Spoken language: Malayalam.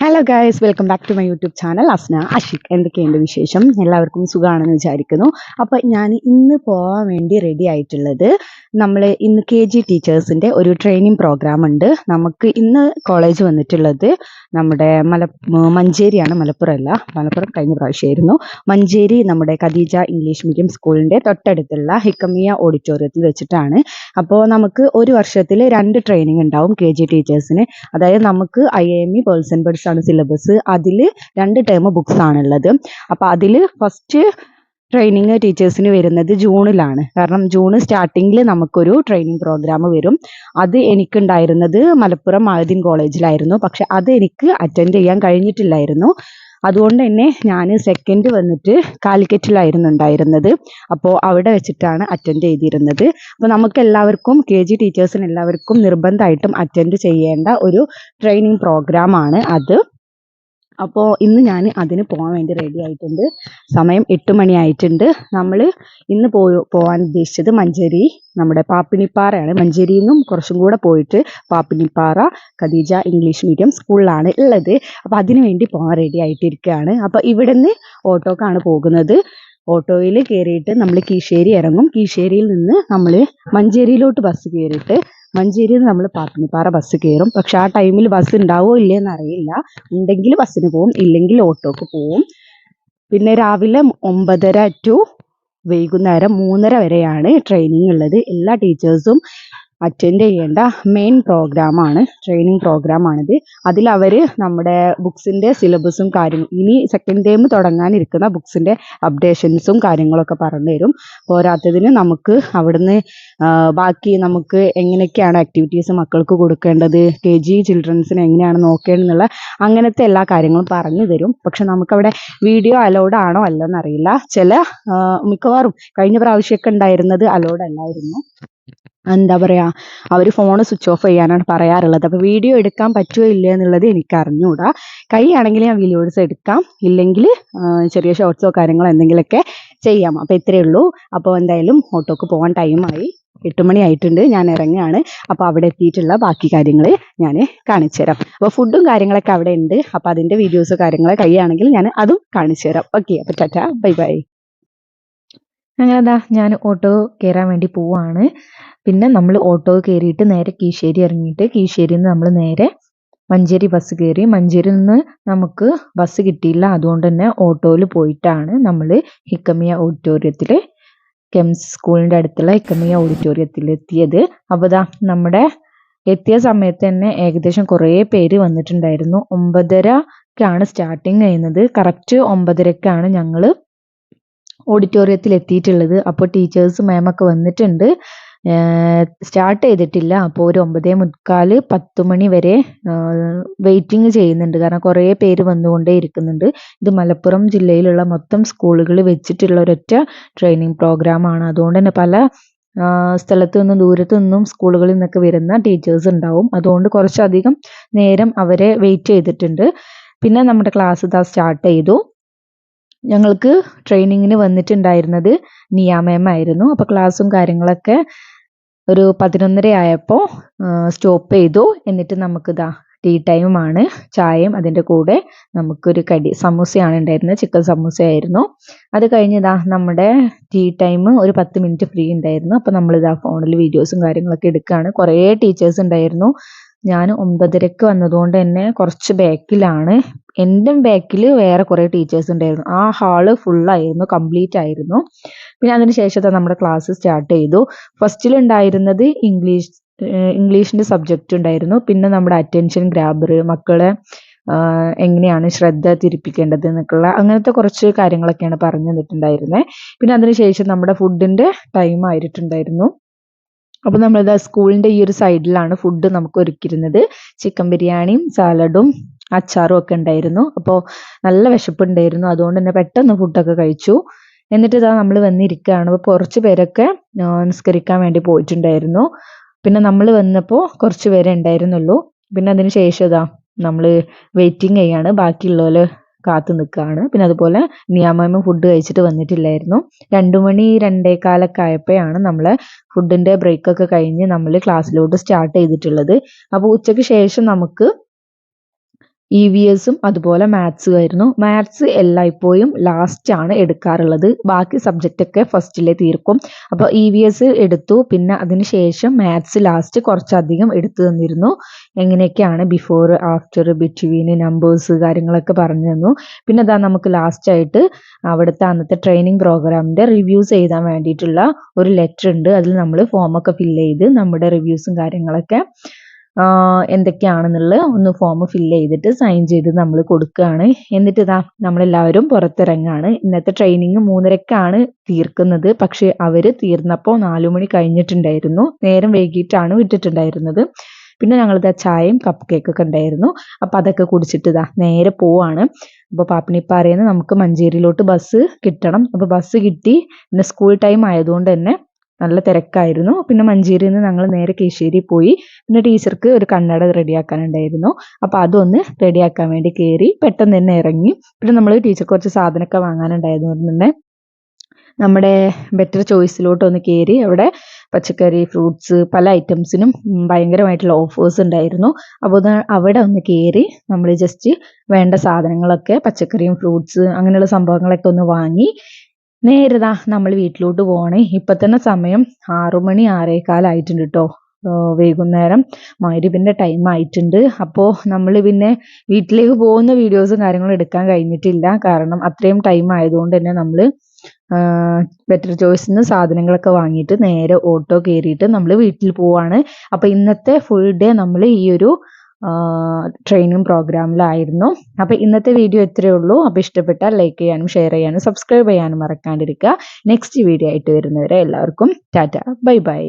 Hello guys welcome back to my YouTube channel Asna Ashik എന്തൊക്കെയുണ്ട് വിശേഷം? എല്ലാവർക്കും സുഖമാണെന്ന് വിചാരിക്കുന്നു. അപ്പോൾ ഞാൻ ഇന്ന് പോകാൻ വേണ്ടി റെഡി ആയിട്ടുള്ളത് നമ്മൾ ഇന്ന് കെ ജി ടീച്ചേഴ്സിന്റെ ഒരു ട്രെയിനിങ് പ്രോഗ്രാം ഉണ്ട്. നമുക്ക് ഇന്ന് കോളേജ് വന്നിട്ടുള്ളത് നമ്മുടെ മല മഞ്ചേരിയാണ്. മലപ്പുറം അല്ല മലപ്പുറം കഴിഞ്ഞ പ്രാവശ്യമായിരുന്നു മഞ്ചേരി നമ്മുടെ ഖദീജ ഇംഗ്ലീഷ് മീഡിയം സ്കൂളിന്റെ തൊട്ടടുത്തുള്ള ഹിക്കമിയ ഓഡിറ്റോറിയത്തിൽ വെച്ചിട്ടാണ്. അപ്പോൾ നമുക്ക് ഒരു വർഷത്തിൽ രണ്ട് ട്രെയിനിങ് ഉണ്ടാവും കെ ജി ടീച്ചേഴ്സിന് അതായത് നമുക്ക് ഐ എം ഇ പേഴ്സൺ ബഡ്സ് ആണ് സിലബസ് അതിൽ രണ്ട് ടേം ബുക്സ് ആണുള്ളത്. അപ്പോൾ അതിൽ ഫസ്റ്റ് ട്രെയിനിങ് ടീച്ചേഴ്സിന് വരുന്നത് ജൂണിലാണ്. കാരണം ജൂൺ സ്റ്റാർട്ടിങ്ങിൽ നമുക്കൊരു ട്രെയിനിങ് പ്രോഗ്രാം വരും. അത് എനിക്കുണ്ടായിരുന്നത് മലപ്പുറം മഹദീൻ കോളേജിലായിരുന്നു പക്ഷെ അത് എനിക്ക് അറ്റൻഡ് ചെയ്യാൻ കഴിഞ്ഞിട്ടില്ലായിരുന്നു. അതുകൊണ്ട് തന്നെ ഞാൻ സെക്കൻഡ് വന്നിട്ട് കാലിക്കറ്റിലായിരുന്നു ഉണ്ടായിരുന്നത് അപ്പോൾ അവിടെ വെച്ചിട്ടാണ് അറ്റൻഡ് ചെയ്തിരുന്നത്. അപ്പോൾ നമുക്ക് എല്ലാവർക്കും കെ ജി ടീച്ചേഴ്സിന് എല്ലാവർക്കും നിർബന്ധമായിട്ടും അറ്റൻഡ് ചെയ്യേണ്ട ഒരു ട്രെയിനിങ് പ്രോഗ്രാമാണ് അത്. അപ്പോൾ ഇന്ന് ഞാൻ അതിന് പോകാൻ വേണ്ടി റെഡി ആയിട്ടുണ്ട്. സമയം എട്ട് മണിയായിട്ടുണ്ട്. നമ്മൾ ഇന്ന് പോ പോകാൻ ഉദ്ദേശിച്ചത് മഞ്ചേരി നമ്മുടെ പാപ്പിനിപ്പാറയാണ്. മഞ്ചേരിയിൽ നിന്നും കുറച്ചും കൂടെ പോയിട്ട് പാപ്പിനിപ്പാറ ഖദീജ ഇംഗ്ലീഷ് മീഡിയം സ്കൂളിലാണ് ഉള്ളത്. അപ്പോൾ അതിന് വേണ്ടി പോകാൻ റെഡി ആയിട്ടിരിക്കുകയാണ്. അപ്പോൾ ഇവിടുന്ന് ഓട്ടോക്കാണ് പോകുന്നത്. ഓട്ടോയിൽ കയറിയിട്ട് നമ്മൾ കീശ്ശേരി ഇറങ്ങും. കീശ്ശേരിയിൽ നിന്ന് നമ്മൾ മഞ്ചേരിയിലോട്ട് ബസ് കയറിയിട്ട് മഞ്ചേരിയിൽ നിന്ന് നമ്മൾ പാർപ്പിനിപ്പാറ ബസ് കയറും പക്ഷെ ആ ടൈമിൽ ബസ് ഉണ്ടാവോ ഇല്ലയെന്ന് അറിയില്ല. ഉണ്ടെങ്കിൽ ബസ്സിന് പോവും ഇല്ലെങ്കിൽ ഓട്ടോക്ക് പോവും. പിന്നെ രാവിലെ ഒമ്പതര ടു വൈകുന്നേരം മൂന്നര വരെയാണ് ട്രെയിനിങ് ഉള്ളത്. എല്ലാ ടീച്ചേഴ്സും അറ്റൻഡ് ചെയ്യേണ്ട മെയിൻ പ്രോഗ്രാമാണ് ട്രെയിനിങ് പ്രോഗ്രാമാണിത് അതിൽ അവർ നമ്മുടെ ബുക്സിന്റെ സിലബസും കാര്യങ്ങളും ഇനി സെക്കൻഡ് ടേം തുടങ്ങാനിരിക്കുന്ന ബുക്സിന്റെ അപ്ഡേഷൻസും കാര്യങ്ങളൊക്കെ പറഞ്ഞു തരും. പോരാത്തതിന് നമുക്ക് അവിടുന്ന് ബാക്കി നമുക്ക് എങ്ങനെയൊക്കെയാണ് ആക്ടിവിറ്റീസ് മക്കൾക്ക് കൊടുക്കേണ്ടത് കെ ജി ചിൽഡ്രൻസിനെ എങ്ങനെയാണ് നോക്കേണ്ടതെന്നുള്ള അങ്ങനത്തെ എല്ലാ കാര്യങ്ങളും പറഞ്ഞു തരും. പക്ഷെ നമുക്കവിടെ വീഡിയോ അലോഡ് ആണോ അല്ലോ എന്നറിയില്ല ചില മിക്കവാറും കഴിഞ്ഞ പ്രാവശ്യമൊക്കെ ഉണ്ടായിരുന്നത് അലോഡ് അല്ലായിരുന്നു. എന്താ പറയുക അവർ ഫോൺ സ്വിച്ച് ഓഫ് ചെയ്യാനാണ് പറയാറുള്ളത്. അപ്പോൾ വീഡിയോ എടുക്കാൻ പറ്റുമോ ഇല്ല എന്നുള്ളത് എനിക്ക് അറിഞ്ഞുകൂടാ കൈയാണെങ്കിൽ ഞാൻ വീഡിയോസ് എടുക്കാം. ഇല്ലെങ്കിൽ ചെറിയ ഷോർട്സോ കാര്യങ്ങളോ എന്തെങ്കിലുമൊക്കെ ചെയ്യാം. അപ്പോൾ ഇത്രയേ ഉള്ളൂ. അപ്പോൾ എന്തായാലും ഓട്ടോക്ക് പോകാൻ ടൈമായി എട്ട് മണി ആയിട്ടുണ്ട്. ഞാൻ ഇറങ്ങുകയാണ്. അപ്പോൾ അവിടെ എത്തിയിട്ടുള്ള ബാക്കി കാര്യങ്ങൾ ഞാൻ കാണിച്ചു തരാം. അപ്പോൾ ഫുഡും കാര്യങ്ങളൊക്കെ അവിടെ ഉണ്ട്. അപ്പോൾ അതിന്റെ വീഡിയോസ് കാര്യങ്ങൾ കഴിയുകയാണെങ്കിൽ ഞാൻ അതും കാണിച്ചു തരാം. ഓക്കെ അപ്പോൾ ടാറ്റ. ബൈ ബൈ അങ്ങനെ ഞാൻ ഓട്ടോ കയറാൻ വേണ്ടി പോവാണ്. പിന്നെ നമ്മൾ ഓട്ടോ കയറിയിട്ട് നേരെ കീശ്ശേരി ഇറങ്ങിയിട്ട് കീശ്ശേരിയിൽ നിന്ന് നമ്മൾ നേരെ മഞ്ചേരി ബസ് കയറി മഞ്ചേരിയിൽ നിന്ന് നമുക്ക് ബസ് കിട്ടിയില്ല. അതുകൊണ്ട് തന്നെ ഓട്ടോയിൽ പോയിട്ടാണ് നമ്മൾ ഹിക്കമിയ ഓഡിറ്റോറിയത്തിൽ കെംസ് സ്കൂളിന്റെ അടുത്തുള്ള ഹിക്കമിയ ഓഡിറ്റോറിയത്തിൽ എത്തിയത്. അപ്പോൾ ദാ നമ്മുടെ എത്തിയ സമയത്ത് തന്നെ ഏകദേശം കുറേ പേര് വന്നിട്ടുണ്ടായിരുന്നു. ഒമ്പതരക്കാണ് സ്റ്റാർട്ടിങ് ചെയ്യുന്നത് കറക്റ്റ് ഒമ്പതരക്കാണ് ഞങ്ങൾ ഓഡിറ്റോറിയത്തിൽ എത്തിയിട്ടുള്ളത്. അപ്പോൾ ടീച്ചേഴ്സ് മാമൊക്കെ വന്നിട്ടുണ്ട്. സ്റ്റാർട്ട് ചെയ്തിട്ടില്ല. അപ്പോൾ ഒരു ഒമ്പതേ മുക്കാൽ പത്ത് മണി വരെ വെയിറ്റിംഗ് ചെയ്യുന്നുണ്ട്. കാരണം കുറേ പേര് വന്നുകൊണ്ടേ ഇരിക്കുന്നുണ്ട്. ഇത് മലപ്പുറം ജില്ലയിലുള്ള മൊത്തം സ്കൂളുകൾ വെച്ചിട്ടുള്ള ഒരൊറ്റ ട്രെയിനിങ് പ്രോഗ്രാമാണ് അതുകൊണ്ട് തന്നെ പല സ്ഥലത്തു നിന്നും ദൂരത്തു നിന്നും സ്കൂളുകളിൽ നിന്നൊക്കെ വരുന്ന ടീച്ചേഴ്സ് ഉണ്ടാവും. അതുകൊണ്ട് കുറച്ചധികം നേരം അവരെ വെയിറ്റ് ചെയ്തിട്ടുണ്ട്. പിന്നെ നമ്മുടെ ക്ലാസ് ഇതാ സ്റ്റാർട്ട് ചെയ്തു. ഞങ്ങൾക്ക് ട്രെയിനിങ്ങിന് വന്നിട്ടുണ്ടായിരുന്നത് നിയാമയമായിരുന്നു അപ്പോൾ ക്ലാസ്സും കാര്യങ്ങളൊക്കെ ഒരു പതിനൊന്നര ആയപ്പോൾ സ്റ്റോപ്പ് ചെയ്തു. എന്നിട്ട് നമുക്ക് നമുക്കിതാ ടീ ടൈമാണ് ചായയും അതിന്റെ കൂടെ നമുക്കൊരു കടി സമൂസയാണ് ഉണ്ടായിരുന്നത്. ചിക്കൻ സമൂസ ആയിരുന്നു അത് കഴിഞ്ഞിതാ നമ്മുടെ ടീ ടൈം ഒരു പത്ത് മിനിറ്റ് ഫ്രീ ഉണ്ടായിരുന്നു. അപ്പോൾ നമ്മളിതാ ഫോണിൽ വീഡിയോസും കാര്യങ്ങളൊക്കെ എടുക്കുകയാണ് കുറേ ടീച്ചേഴ്സ് ഉണ്ടായിരുന്നു. ഞാൻ ഒമ്പതരക്ക് വന്നതുകൊണ്ട് തന്നെ കുറച്ച് ബാക്കിലാണ് എന്റെ ബാക്കിൽ വേറെ കുറേ ടീച്ചേഴ്സ് ഉണ്ടായിരുന്നു. ആ ഹാൾ ഫുള്ളായിരുന്നു കംപ്ലീറ്റ് ആയിരുന്നു. പിന്നെ അതിന് ശേഷത്തെ നമ്മുടെ ക്ലാസ് സ്റ്റാർട്ട് ചെയ്തു. ഫസ്റ്റിൽ ഉണ്ടായിരുന്നത് ഇംഗ്ലീഷ് ഇംഗ്ലീഷിന്റെ സബ്ജക്റ്റ് ഉണ്ടായിരുന്നു. പിന്നെ നമ്മുടെ അറ്റൻഷൻ ഗ്രാബർ മക്കളെ എങ്ങനെയാണ് ശ്രദ്ധ തിരിപ്പിക്കേണ്ടത് എന്നൊക്കെയുള്ള അങ്ങനത്തെ കുറച്ച് കാര്യങ്ങളൊക്കെയാണ് പറഞ്ഞു തന്നിട്ടുണ്ടായിരുന്നത് പിന്നെ അതിനുശേഷം നമ്മുടെ ഫുഡിന്റെ ടൈം ആയിട്ടുണ്ടായിരുന്നു. അപ്പോൾ നമ്മളിതാ സ്കൂളിന്റെ ഈ ഒരു സൈഡിലാണ് ഫുഡ് നമുക്ക് ഒരുക്കിയിരുന്നത്. ചിക്കൻ ബിരിയാണിയും സാലഡും അച്ചാറും ഒക്കെ ഉണ്ടായിരുന്നു. അപ്പോൾ നല്ല വിശപ്പുണ്ടായിരുന്നു. അതുകൊണ്ട് തന്നെ പെട്ടെന്ന് ഫുഡൊക്കെ കഴിച്ചു. എന്നിട്ട് ഇതാ നമ്മൾ വന്നിരിക്കുകയാണ് അപ്പോൾ കുറച്ച് പേരൊക്കെ നിസ്കരിക്കാൻ വേണ്ടി പോയിട്ടുണ്ടായിരുന്നു. പിന്നെ നമ്മൾ വന്നപ്പോൾ കുറച്ച് പേരെ ഉണ്ടായിരുന്നുള്ളൂ. പിന്നെ അതിന് ശേഷം ഇതാ നമ്മൾ വെയിറ്റിംഗ് ചെയ്യാണ്. ബാക്കിയുള്ളവർ കാത്തു നിൽക്കുകയാണ്. പിന്നെ അതുപോലെ നിയാമമ്മ ഫുഡ് കഴിച്ചിട്ട് വന്നിട്ടില്ലായിരുന്നു. രണ്ടു മണി രണ്ടേകാലൊക്കെ ആയപ്പോഴാണ് നമ്മളെ ഫുഡിന്റെ ബ്രേക്കൊക്കെ കഴിഞ്ഞ് നമ്മൾ ക്ലാസ്സിലോട്ട് സ്റ്റാർട്ട് ചെയ്തിട്ടുള്ളത്. അപ്പോൾ ഉച്ചയ്ക്ക് ശേഷം നമുക്ക് ഇ വി എസും അതുപോലെ മാത്സും ആയിരുന്നു. മാത്സ് എല്ലായ്പ്പോഴും ലാസ്റ്റ് ആണ് എടുക്കാറുള്ളത്. ബാക്കി സബ്ജക്റ്റൊക്കെ ഫസ്റ്റിലെ തീർക്കും. അപ്പോൾ ഇ വി എസ് എടുത്തു. പിന്നെ അതിന് ശേഷം മാത്സ് ലാസ്റ്റ് കുറച്ചധികം എടുത്തു തന്നിരുന്നു. എങ്ങനെയൊക്കെയാണ് ബിഫോർ ആഫ്റ്റർ ബിറ്റ്വീൻ നമ്പേഴ്സ് കാര്യങ്ങളൊക്കെ പറഞ്ഞു തന്നു. പിന്നെ അതാ നമുക്ക് ലാസ്റ്റ് ആയിട്ട് അവിടുത്തെ അന്നത്തെ ട്രെയിനിങ് പ്രോഗ്രാമിന്റെ റിവ്യൂസ് എഴുതാൻ വേണ്ടിയിട്ടുള്ള ഒരു ലെറ്റർ ഉണ്ട്. അതിൽ നമ്മൾ ഫോമൊക്കെ ഫില്ല് ചെയ്ത് നമ്മുടെ റിവ്യൂസും കാര്യങ്ങളൊക്കെ ആഹ് എന്തൊക്കെയാണെന്നുള്ളത് ഒന്ന് ഫോം ഫില്ല് ചെയ്തിട്ട് സൈൻ ചെയ്ത് നമ്മൾ കൊടുക്കുകയാണ്. എന്നിട്ട് ഇതാ നമ്മളെല്ലാവരും പുറത്തിറങ്ങാണ്. ഇന്നത്തെ ട്രെയിനിങ് മൂന്നരക്കാണ് തീർക്കുന്നത്. പക്ഷേ അവർ തീർന്നപ്പോൾ നാലു മണി കഴിഞ്ഞിട്ടുണ്ടായിരുന്നു. നേരം വൈകിട്ടാണ് വിട്ടിട്ടുണ്ടായിരുന്നത്. പിന്നെ ഞങ്ങളിതാ ചായയും കപ്പ് കേക്കൊക്കെ ഉണ്ടായിരുന്നു. അപ്പോൾ അതൊക്കെ കുടിച്ചിട്ട് ഇതാ നേരെ പോവാണ്. അപ്പോൾ പാപ്പിനിപ്പാറയിൽ നമുക്ക് മഞ്ചേരിയിലോട്ട് ബസ് കിട്ടണം. അപ്പോൾ ബസ് കിട്ടി. പിന്നെ സ്കൂൾ ടൈം ആയതുകൊണ്ട് തന്നെ നല്ല തിരക്കായിരുന്നു. പിന്നെ മഞ്ചേരിയിൽ നിന്ന് ഞങ്ങൾ നേരെ കീശ്ശേരി പോയി. പിന്നെ ടീച്ചർക്ക് ഒരു കണ്ണട റെഡിയാക്കാനുണ്ടായിരുന്നു. അപ്പോൾ അതൊന്ന് റെഡിയാക്കാൻ വേണ്ടി കയറി പെട്ടെന്ന് തന്നെ ഇറങ്ങി. പിന്നെ നമ്മൾ ടീച്ചർ കുറച്ച് സാധനമൊക്കെ വാങ്ങാനുണ്ടായിരുന്നു തന്നെ നമ്മുടെ ബെറ്റർ ചോയ്സിലോട്ട് ഒന്ന് കയറി അവിടെ പച്ചക്കറി ഫ്രൂട്ട്സ് പല ഐറ്റംസിനും ഭയങ്കരമായിട്ടുള്ള ഓഫേഴ്സ് ഉണ്ടായിരുന്നു. അപ്പോൾ അവിടെ ഒന്ന് കയറി നമ്മൾ ജസ്റ്റ് വേണ്ട സാധനങ്ങളൊക്കെ പച്ചക്കറിയും ഫ്രൂട്ട്സ് അങ്ങനെയുള്ള സംഭവങ്ങളൊക്കെ ഒന്ന് വാങ്ങി നേരെ ദാ നമ്മൾ വീട്ടിലോട്ട് പോകണേ ഇപ്പം തന്നെ സമയം ആറു മണി ആറേകാലായിട്ടുണ്ട് കേട്ടോ വൈകുന്നേരം പിന്നെ ടൈം ആയിട്ടുണ്ട്. അപ്പോൾ നമ്മൾ പിന്നെ വീട്ടിലേക്ക് പോകുന്ന വീഡിയോസും കാര്യങ്ങളും എടുക്കാൻ കഴിഞ്ഞിട്ടില്ല. കാരണം അത്രയും ടൈം ആയതുകൊണ്ട് തന്നെ നമ്മൾ ബെറ്റർ ചോയ്സിൽ നിന്ന് സാധനങ്ങളൊക്കെ വാങ്ങിയിട്ട് നേരെ ഓട്ടോ കയറിയിട്ട് നമ്മൾ വീട്ടിൽ പോവാണ്. അപ്പോൾ ഇന്നത്തെ ഫുൾ ഡേ നമ്മൾ ഈ ഒരു ട്രെയിനിങ് പ്രോഗ്രാമിലായിരുന്നു അപ്പോൾ ഇന്നത്തെ വീഡിയോ ഇത്രയേ ഉള്ളൂ. അപ്പോൾ ഇഷ്ടപ്പെട്ടാൽ ലൈക്ക് ചെയ്യാനും ഷെയർ ചെയ്യാനും സബ്സ്ക്രൈബ് ചെയ്യാനും മറക്കാണ്ടിരിക്കുക. നെക്സ്റ്റ് വീഡിയോ ആയിട്ട് വരുന്നവരെ എല്ലാവർക്കും ടാറ്റ. Bye bye